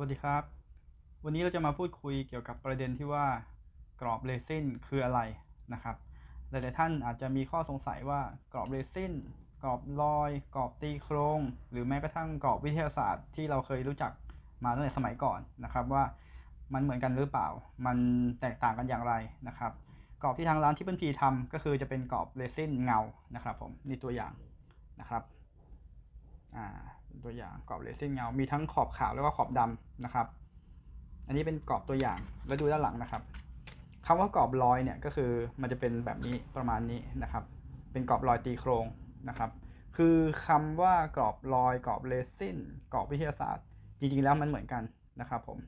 สวัสดีครับ วันนี้เราจะมาพูดคุยเกี่ยวกับประเด็นที่ว่ากรอบเรซินคืออะไรนะครับ หลายๆท่านอาจจะมีข้อสงสัยว่ากรอบเรซินกรอบลอย กรอบตีโครง หรือแม้กระทั่งกรอบวิทยาศาสตร์ที่เราเคยรู้จักมาตั้งแต่สมัยก่อนนะครับว่ามันเหมือนกันหรือเปล่า มันแตกต่างกันอย่างไรนะครับ กรอบที่ทางร้านที่เปิ้ลพีทำก็คือจะเป็นกรอบเรซินเงานะครับผมนี่ตัวอย่างนะครับ ตัวอย่างกรอบเรซินเงา มีทั้งขอบขาวแล้วก็ขอบดำนะครับ อันนี้เป็นกรอบตัวอย่าง แล้วดูด้านหลังนะครับคำว่ากรอบลอยเนี่ยก็คือมันจะเป็นแบบนี้ประมาณนี้นะครับ เป็นกรอบลอยตีโครงนะครับ คือคำว่ากรอบลอยกรอบเรซินกรอบวิทยาศาสตร์ จริงๆแล้วมันเหมือนกันนะครับผม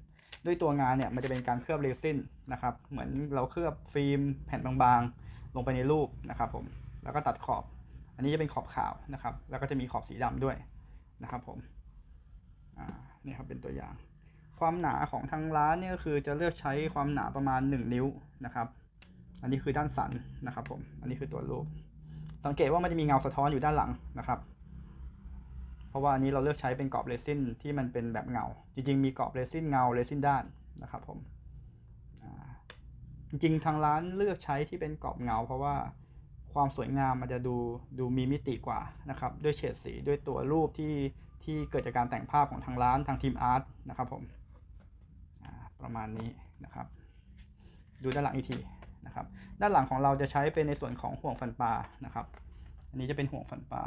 ด้วยตัวงานเนี่ยมันจะเป็นการเคลือบเรซินนะครับ เหมือนเราเคลือบฟิล์มแผ่นบางๆ ลงไปในรูปนะครับผม แล้วก็ตัดขอบ อันนี้จะเป็นขอบขาวนะครับ แล้วก็จะมีขอบสีดำด้วยนะครับผมอ่านี่ครับเป็นตัวอย่าง ความหนาของทางร้านเนี่ยก็คือจะเลือกใช้ความหนาประมาณ 1 นิ้วนะครับ อันนี้คือด้านสันนะครับผม อันนี้คือตัวรูป สังเกตว่ามันจะมีเงาสะท้อนอยู่ด้านหลังนะครับ เพราะว่าอันนี้เราเลือกใช้เป็นกรอบเรซินที่มันเป็นแบบเงา จริงๆ มีกรอบเรซินเงาเรซินด้านนะครับผมจริงๆทางร้านเลือกใช้ที่เป็นกรอบเงา เพราะว่า ความสวยงามมันจะดูดูมีมิติกว่านะครับด้วยเฉดสีด้วยตัวรูปที่ที่เกิดจากการแต่งภาพของทางร้านทางทีมอาร์ตนะครับผมประมาณนี้นะครับ ดูด้านหลังอีกทีนะครับ ด้านหลังของเราจะใช้เป็นในส่วนของห่วงฟันปลานะครับ อันนี้จะเป็นห่วงฟันปลา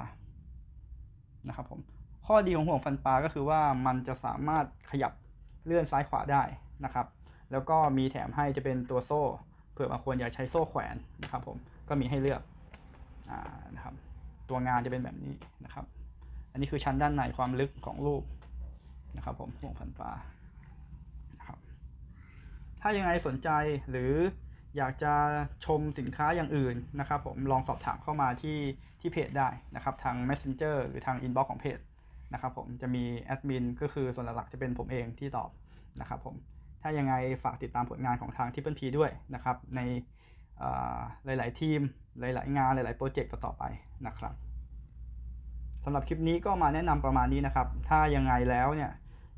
นะครับผมข้อดีของห่วงฟันปลาก็คือว่ามันจะสามารถขยับเลื่อนซ้ายขวาได้นะครับ แล้วก็มีแถมให้จะเป็นตัวโซ่ เผื่อบางคนอยากใช้โซ่แขวนนะครับผมก็มีให้เลือก นะครับ ตัวงานจะเป็นแบบนี้นะครับ อันนี้คือชั้นด้านในความลึกของรูปนะครับผมห่วงฟันปลานะครับ ถ้ายังไงสนใจหรืออยากจะชมสินค้าอย่างอื่นนะครับ ผมลองสอบถามเข้ามาที่ที่เพจได้นะครับ ทาง Messenger หรือทาง Inbox ของเพจนะครับ ผมจะมีแอดมินก็คือส่วนหลักจะเป็นผมเองที่ตอบนะครับ ผมถ้ายังไงฝากติดตามผลงานของทางทิปเปิลพีด้วยนะครับ ใน หลาย ๆ ทีมหลาย ๆ งานหลาย ๆ โปรเจกต์ต่อไปนะครับสำหรับคลิปนี้ก็มาแนะนำประมาณนี้นะครับ ถ้ายังไงแล้วเนี่ย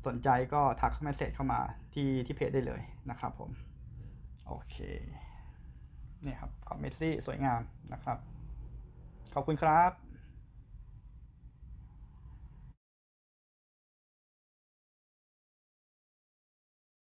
สนใจก็ทักเมสเซจเข้ามาที่ที่เพจได้เลยนะครับผม โอเคนี่ครับกรอบเมสซี่สวยงามนะครับ ขอบคุณครับ